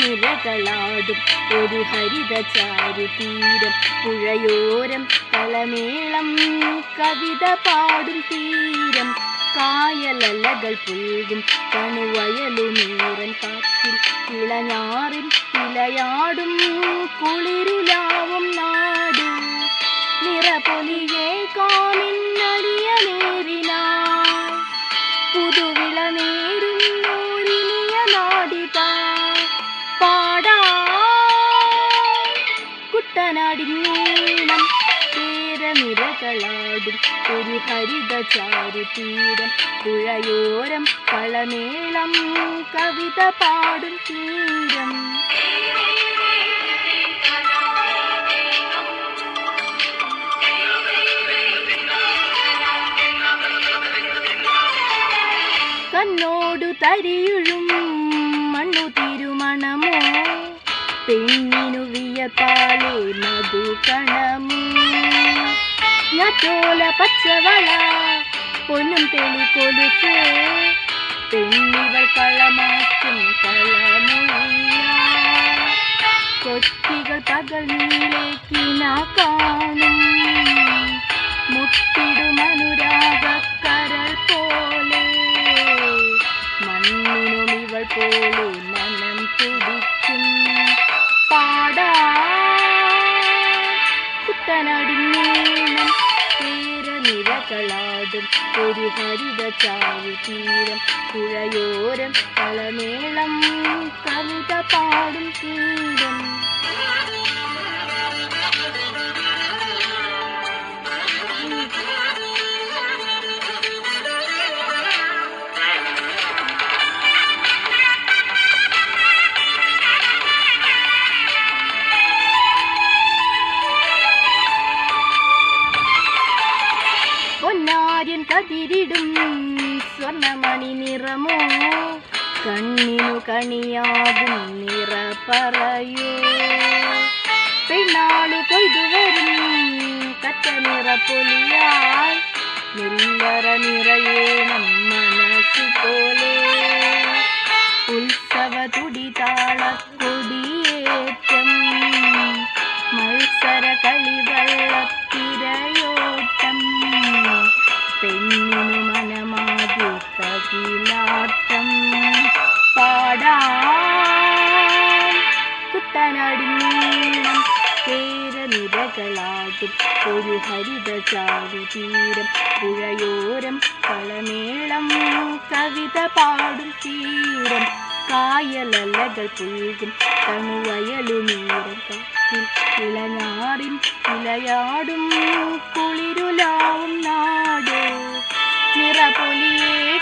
നിറകളാടും ഒരു ഹരിത ചാരുതീരം പുഴയോരം കളമേളം കവിത പാടും തീരം. കായലലകൾ പുഴുകും കണുവയലുമീറൻ കാറ്റിൽ ഇളഞ്ഞാറിൻ ഇലയാടും കുളിരുലാവും കുട്ടനാടിന്നീണം തീരനിരകളാടും ഒരു ഹരിതചാരു ചാരുതീരം പുഴയോരം കളമേളം കവിത പാടും തീരം. കണ്ണോടു തരിയുഴും മണ്ണു തിരുമണമോ? പെണ്ണിനു വിയപ്പാലേ മധു കണമോ ഞാറ്റോല പച്ചവള പൊന്നും തെളി കൊലുസ് പെണ്ണിവൾ കളമാക്കും കളമൊഴിയ കൊച്ചികൾ പകൽ നീലേക്കിന കാണും മുട്ടിടും അനുരാഗക്കരൾ പോലെ മണ്ണിനും ഇവൾ പോലെ തീരനിരകളാടും ഒരു ഹരിത ചാരു തീരം പുഴയോരം കളമേളം കവിത പാടും തീരം കതിരിടും സ്വർണമണി നിറമോ കണ്ണിനു കണിയാകും നിറ പറയൂ പെണ്ണാളു കൊയ്തു വരും കറ്റ നിറ പൊലിയായി നെല്ലറ നിറയേണം മനസ്സു പോലെ പെണ്ണിനു മനമാകെ തകിലാട്ടം പാടാം. കുട്ടനടിഞ്ഞീണം കേരനിരകളാകും ഒരു ഹരിത ചാരുതീരം പുഴയോരം കളമേളം. കവിത പാടും തീരം കായലലകൾ പുഴുകും. കണുവയലുനീരം കാറ്റിൽ ഇളഞ്ഞാറിൻ ഇലയാടും. കുളിരുലാവും